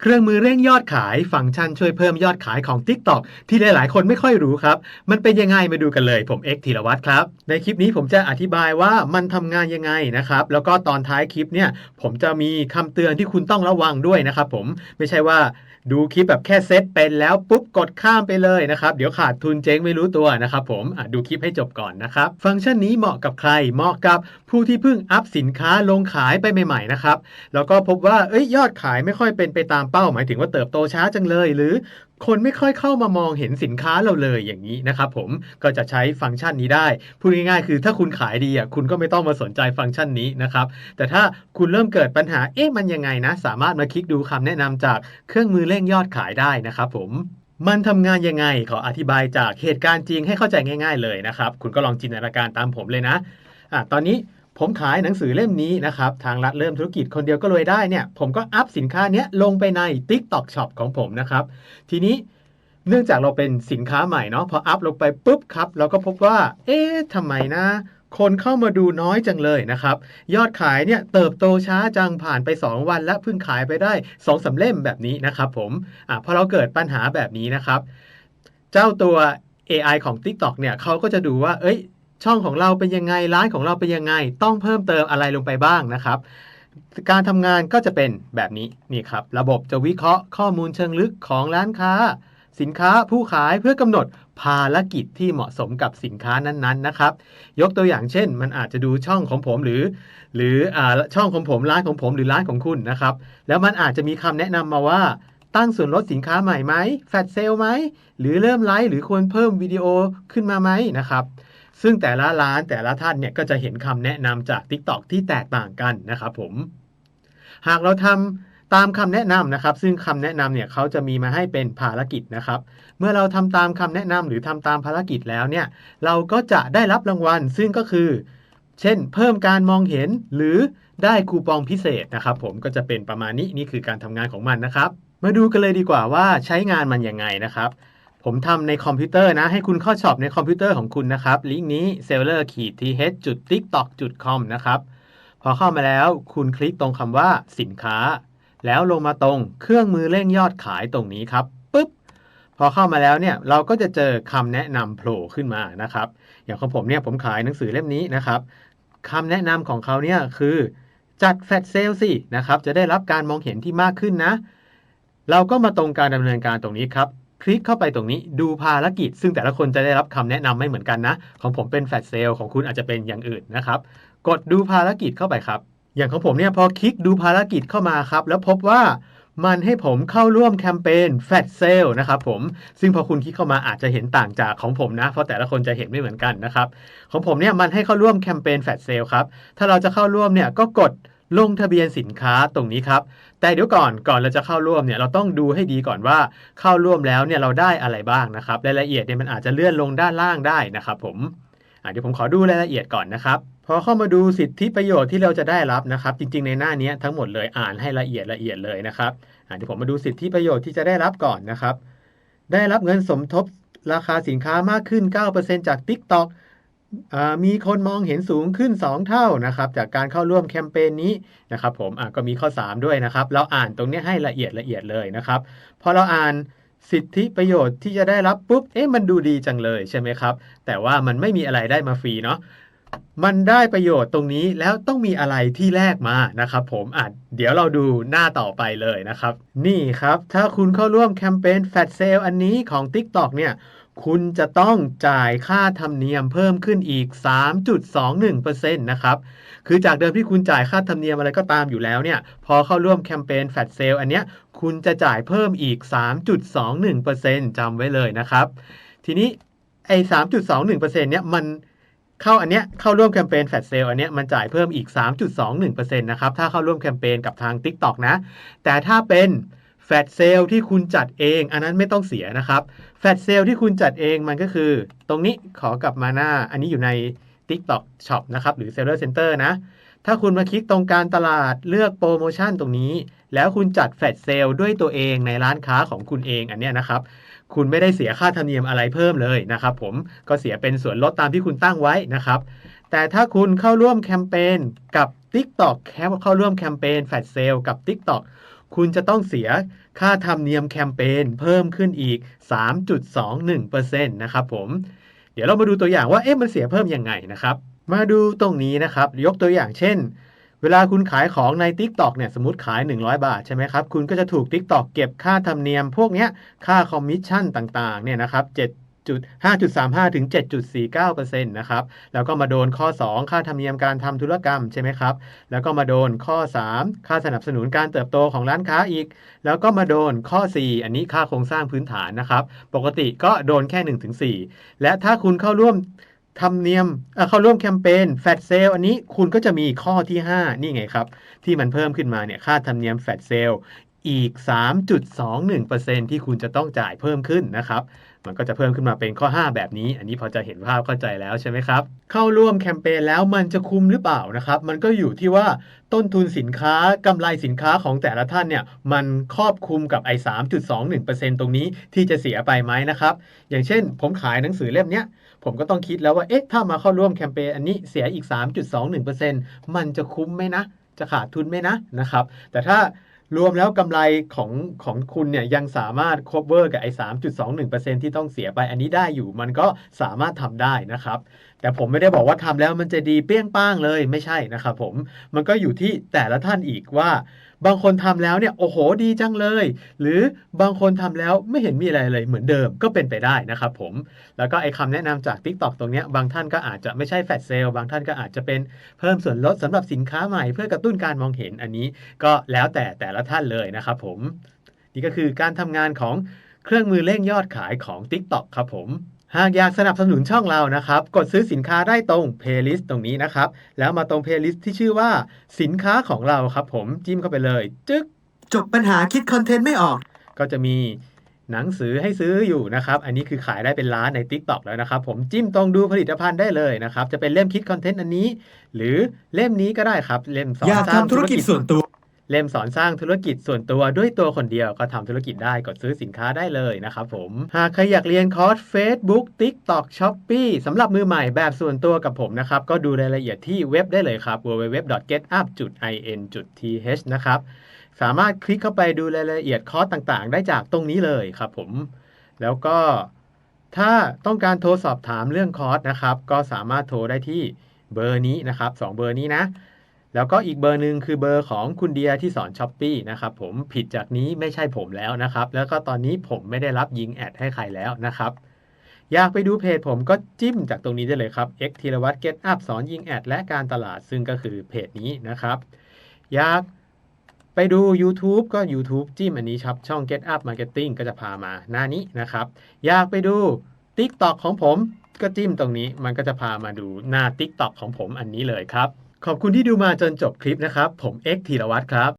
เครื่องมือเร่งยอดขายฟังก์ชันช่วยเพิ่มยอดขายของ TikTok ที่หลายๆ คนไม่ค่อยรู้ครับ มันเป็นยังไงมาดูกันเลย ผมเอ็กธีรวัตรครับ ในคลิปนี้ผมจะอธิบายว่ามันทำงานยังไงนะครับ แล้วก็ตอนท้ายคลิปเนี่ยผมจะมีคำเตือนที่คุณต้องระวังด้วยนะครับผมไม่ใช่ว่าดูคลิปแบบแค่เซตเป็นแล้วปุ๊บกดข้ามไปเลยนะครับ เดี๋ยวขาดทุนเจ๊งไม่รู้ตัวนะครับผมดูคลิปให้จบก่อนนะครับ ฟังก์ชันนี้เหมาะกับใครเหมาะกับผู้ที่เพิ่งอัพสินค้าลงขายไปใหม่ๆนะครับแล้วก็พบว่าเอ้ยยอดขายไม่ค่อยเป็นไปตามเป้า หมายถึงว่าเติบโตช้าจังเลย หรือคนไม่ค่อยเข้ามามองเห็นสินค้าเราเลยอย่างนี้นะครับผมก็จะใช้ฟังก์ชันนี้ได้ พูดง่ายๆ คือถ้าคุณขายดีอะคุณก็ไม่ต้องมาสนใจฟังก์ชันนี้นะครับ แต่ถ้าคุณเริ่มเกิดปัญหาเอ๊ะมันยังไงนะ สามารถมาคลิกดูคำแนะนำจากเครื่องมือเร่งยอดขายได้นะครับผมมันทำงานยังไง ขออธิบายจากเหตุการณ์จริงให้เข้าใจง่าย ๆ เลยนะครับ คุณก็ลองจินตนาการตามผมเลยนะอะตอนนี้ ผมขายหนังสือเล่มนี้นะครับ ทางรัฐเริ่มธุรกิจคนเดียวก็รวยได้เนี่ย ผมก็อัพสินค้าเนี้ยลงไปใน TikTok Shop ของผมนะครับ ทีนี้เนื่องจากเราเป็นสินค้าใหม่เนาะพออัพลงไปปุ๊บครับเราก็พบว่า เอ๊ะทำไมนะ คนเข้ามาดูน้อยจังเลยนะครับ ยอดขายเนี่ยเติบโตช้าจังผ่านไป 2 วันและเพิ่งขายไปได้2อสาเล่มแบบนี้นะครับผมอะพอเราเกิดปัญหาแบบนี้นะครับ เจ้าตัว AI ของ TikTok เนี่ยเขาก็จะดูว่า เอ้ย ช่องของเราเป็นยังไงร้านของเราเป็นยังไง ต้องเพิ่มเติมอะไรลงไปบ้างนะครับการทำงานก็จะเป็นแบบนี้นี่ครับ ระบบจะวิเคราะห์ข้อมูลเชิงลึกของร้านค้า สินค้าผู้ขายเพื่อกำหนดภารกิจที่เหมาะสมกับสินค้านั้นๆนะครับ ยกตัวอย่างเช่น มันอาจจะดูช่องของผมหรือ หรืออช่องของผมร้านของผมหรือร้านของคุณนะครับ แล้วมันอาจจะมีคำแนะนำมาว่า ตั้งส่วนลดสินค้าใหม่ไหมแฟลชเซลไหมหรือเริ่มไลฟ์หรือควรเพิ่มวิดีโอขึ้นมาไหมนะครับ ซึ่งแต่ละร้านแต่ละท่านเนี่ยก็จะเห็นคำแนะนำจาก TikTok ที่แตกต่างกันนะครับผม หากเราทำตามคำแนะนำนะครับ ซึ่งคำแนะนำเนี่ยเขาจะมีมาให้เป็นภารกิจนะครับ เมื่อเราทำตามคำแนะนำหรือทำตามภารกิจแล้วเนี่ย เราก็จะได้รับรางวัล ซึ่งก็คือ เช่น เพิ่มการมองเห็นหรือได้คูปองพิเศษนะครับ ผมก็จะเป็นประมาณนี้นี่คือการทำงานของมันนะครับ มาดูกันเลยดีกว่าว่าใช้งานมันยังไงนะครับ ผมทำในคอมพิวเตอร์นะ ให้คุณเข้าช็อปในคอมพิวเตอร์ของคุณนะครับ ลิงก์นี้ seller th tiktok com นะครับ พอเข้ามาแล้วคุณคลิกตรงคำว่าสินค้า แล้วลงมาตรงเครื่องมือเร่งยอดขายตรงนี้ครับปุ๊บ พอเข้ามาแล้วเนี่ยเราก็จะเจอคำแนะนำโผล่ขึ้นมานะครับ อย่างของผมเนี่ยผมขายหนังสือเล่มนี้นะครับคำแนะนำของเขาเนี่ยคือจัดแฟลชเซลสินะครับ จะได้รับการมองเห็นที่มากขึ้นนะ เราก็มาตรงการดำเนินการตรงนี้ครับ คลิกเข้าไปตรงนี้ดูภารกิจ ซึ่งแต่ละคนจะได้รับคำแนะนำไม่เหมือนกันนะ ของผมเป็นแฟลชเซลของคุณอาจจะเป็นอย่างอื่นนะครับ กดดูภารกิจเข้าไปครับ อย่างของผมเนี่ยพอคลิกดูภารกิจเข้ามาครับ แล้วพบว่ามันให้ผมเข้าร่วมแคมเปญแฟลชเซลนะครับผม ซึ่งพอคุณคลิกเข้ามาอาจจะเห็นต่างจากของผมนะ เพราะแต่ละคนจะเห็นไม่เหมือนกันนะครับ ของผมเนี่ยมันให้เข้าร่วมแคมเปญแฟลชเซลครับ ถ้าเราจะเข้าร่วมเนี่ยก็กด ลงทะเบียนสินค้าตรงนี้ครับ แต่เดี๋ยวก่อนก่อนเราจะเข้าร่วมเนี่ยเราต้องดูให้ดีก่อนว่าเข้าร่วมแล้วเนี่ยเราได้อะไรบ้างนะครับรายละเอียดเนี่ยมันอาจจะเลื่อนลงด้านล่างได้นะครับผมเดี๋ยวผมขอดูรายละเอียดก่อนนะครับพอเข้ามาดูสิทธิประโยชน์ที่เราจะได้รับนะครับ จริงๆในหน้านี้ทั้งหมดเลยอ่านให้ละเอียดละเอียดเลยนะครับเดี๋ยวผมมาดูสิทธิประโยชน์ที่จะได้รับก่อนนะครับ ได้รับเงินสมทบราคาสินค้ามากขึ้น 9%จาก TikTok มีคนมองเห็นสูงขึ้น 2 เท่านะครับจากการเข้าร่วมแคมเปญนี้นะครับผมก็มีข้อ 3 ด้วยนะครับ เราอ่านตรงนี้ให้ละเอียดละเอียดเลยนะครับพอเราอ่านสิทธิประโยชน์ที่จะได้รับปุ๊บเอ๊ะมันดูดีจังเลยใช่ไหมครับ แต่ว่ามันไม่มีอะไรได้มาฟรีเนาะมันได้ประโยชน์ตรงนี้แล้วต้องมีอะไรที่แลกมานะครับ ผมอะเดี๋ยวเราดูหน้าต่อไปเลยนะครับ นี่ครับ ถ้าคุณเข้าร่วมแคมเปญแฟลชเซลอันนี้ของ TikTok เนี่ย คุณจะต้องจ่ายค่าธรรมเนียมเพิ่มขึ้นอีก 3.21%นะครับ คือจากเดิมที่คุณจ่ายค่าธรรมเนียมอะไรก็ตามอยู่แล้วเนี่ย พอเข้าร่วมแคมเปญแฟลชเซลอันเนี้ย คุณจะจ่ายเพิ่มอีก 3.21%จำไว้เลยนะครับ ทีนี้ไอ้3.21%เนี่ยมันเข้าอันเนี้ยเข้าร่วมแคมเปญแฟลชเซลอันเนี้ยมันจ่ายเพิ่มอีก 3.21%นะครับ ถ้าเข้าร่วมแคมเปญกับทาง TikTok นะ แต่ถ้าเป็น แฟลชเซลที่คุณจัดเอง อันนั้นไม่ต้องเสียนะครับแฟลชเซลที่คุณจัดเองมันก็คือ ตรงนี้ขอกลับมาหน้า อันนี้อยู่ใน TikTok Shop นะครับ หรือ Seller Center นะ ถ้าคุณมาคลิกตรงการตลาดเลือกโปรโมชั่นตรงนี้ แล้วคุณจัดแฟลชเซลด้วยตัวเองในร้านค้าของคุณเองอันเนี้ยนะครับ คุณไม่ได้เสียค่าธรรมเนียมอะไรเพิ่มเลยนะครับ ผมก็เสียเป็นส่วนลดตามที่คุณตั้งไว้นะครับ แต่ถ้าคุณเข้าร่วมแคมเปญกับ TikTok แค่เข้าร่วมแคมเปญแฟลชเซลกับ TikTok คุณจะต้องเสียค่าธรรมเนียมแคมเปญเพิ่มขึ้นอีก 3.21%นะครับผม เดี๋ยวเรามาดูตัวอย่างว่าเอ๊ะมันเสียเพิ่มยังไงนะครับ มาดูตรงนี้นะครับ ยกตัวอย่างเช่น เวลาคุณขายของใน TikTok เนี่ยสมมติขาย 100 บาทใช่ไหมครับ คุณก็จะถูก TikTok เก็บค่าธรรมเนียมพวกเนี้ยค่าคอมมิชชั่นต่างๆเนี่ยนะครับ 5.35 ถึง 7.49%นะครับ แล้วก็มาโดนข้อ 2 ค่าธรรมเนียมการทำธุรกรรมใช่ไหมครับ แล้วก็มาโดนข้อ 3 ค่าสนับสนุนการเติบโตของร้านค้าอีก แล้วก็มาโดนข้อ 4 อันนี้ค่าโครงสร้างพื้นฐานนะครับ ปกติก็โดนแค่ 1-4 และถ้าคุณเข้าร่วมธรรมเนียมเเข้าร่วมแคมเปญแฟตเซลอันนี้คุณก็จะมีข้อที่ 5 นี่ไงครับ ที่มันเพิ่มขึ้นมาเนี่ยค่าธรรมเนียมแฟตเซลอีก 3.21%ที่คุณจะต้องจ่ายเพิ่มขึ้นนะครับ มันก็จะเพิ่มขึ้นมาเป็นข้อ 5 แบบนี้ อันนี้พอจะเห็นภาพเข้าใจแล้วใช่ไหมครับ เข้าร่วมแคมเปญแล้วมันจะคุ้มหรือเปล่านะครับ มันก็อยู่ที่ว่าต้นทุนสินค้ากำไรสินค้าของแต่ละท่านเนี่ยมันครอบคลุมกับไอ้3.21%ตรงนี้ที่จะเสียไปไหมนะครับ อย่างเช่น ผมขายหนังสือเล่มเนี้ยผมก็ต้องคิดแล้วว่าเอ๊ะถ้ามาเข้าร่วมแคมเปญอันนี้เสียอีก 3.21%มันจะคุ้มไหมนะ จะขาดทุนไหมนะนะครับ แต่ถ้า รวมแล้วกำไรของของคุณเนี่ยยังสามารถ cover กับไอ้3.21%ที่ต้องเสียไปอันนี้ได้อยู่มันก็สามารถทำได้นะครับแต่ผมไม่ได้บอกว่าทำแล้วมันจะดีเปี้ยงป้างเลยไม่ใช่นะครับผมมันก็อยู่ที่แต่ละท่านอีกว่า บางคนทำแล้วเนี่ยโอ้โหดีจังเลย หรือบางคนทำแล้วไม่เห็นมีอะไรเลยเหมือนเดิมก็เป็นไปได้นะครับผมแล้วก็ไอ้คำแนะนำจาก TikTok ตรงเนี้ยบางท่านก็อาจจะไม่ใช่แฟลชเซลบางท่านก็อาจจะเป็นเพิ่มส่วนลดสำหรับสินค้าใหม่เพื่อกระตุ้นการมองเห็นอันนี้ ก็แล้วแต่แต่ละท่านเลยนะครับผมนี่ก็คือการทำงานของเครื่องมือเร่งยอดขายของ TikTok ครับผม หากอยากสนับสนุนช่องเรานะครับ กดซื้อสินค้าได้ตรง Playlist ตรงนี้นะครับ แล้วมาตรง Playlist ที่ชื่อว่าสินค้าของเราครับผมจิ้มเข้าไปเลยจึ๊กจบปัญหาคิดคอนเทนต์ไม่ออก ก็จะมีหนังสือให้ซื้ออยู่นะครับ อันนี้คือขายได้เป็นล้านใน TikTok แล้วนะครับ ผมจิ้มตรงดูผลิตภัณฑ์ได้เลยนะครับ จะเป็นเล่มคิดคอนเทนต์อันนี้ หรือเล่มนี้ก็ได้ครับ เล่มสอนอยากสร้างทำธุรกิจส่วนตัว เล่มสอนสร้างธุรกิจส่วนตัวด้วยตัวคนเดียวก็ทำธุรกิจได้กดซื้อสินค้าได้เลยนะครับผม หากใครอยากเรียนคอร์ส Facebook TikTok Shopee สำหรับมือใหม่แบบส่วนตัวกับผมนะครับ ก็ดูรายละเอียดที่เว็บได้เลยครับ www.getup.in.th นะครับ สามารถคลิกเข้าไปดูรายละเอียดคอร์สต่างๆ ได้จากตรงนี้เลยครับผม แล้วก็ถ้าต้องการโทรสอบถามเรื่องคอร์สนะครับ ก็สามารถโทรได้ที่เบอร์นี้นะครับสองเบอร์นี้นะ แล้วก็อีกเบอร์หนึ่งคือเบอร์ของคุณเดียที่สอนช้อปปีนะครับผมผิดจากนี้ไม่ใช่ผมแล้วนะครับ แล้วก็ตอนนี้ผมไม่ได้รับยิงแอดให้ใครแล้วนะครับ อยากไปดูเพจผมก็จิ้มจากตรงนี้ได้เลยครับ X ธีรวัตร Get Up สอนยิงแอดและการตลาดซึ่งก็คือเพจนี้นะครับ อยากไปดู YouTube ก็ YouTube จิ้มอันนี้ครับ ช่อง Get Up Marketing ก็จะพามาหน้านี้นะครับ อยากไปดู TikTok ของผมก็จิ้มตรงนี้มันก็จะพามาดูหน้า TikTok ของผมอันนี้เลยครับ ขอบคุณที่ดูมาจนจบคลิปนะครับ ผมเอกธีรวัตรครับ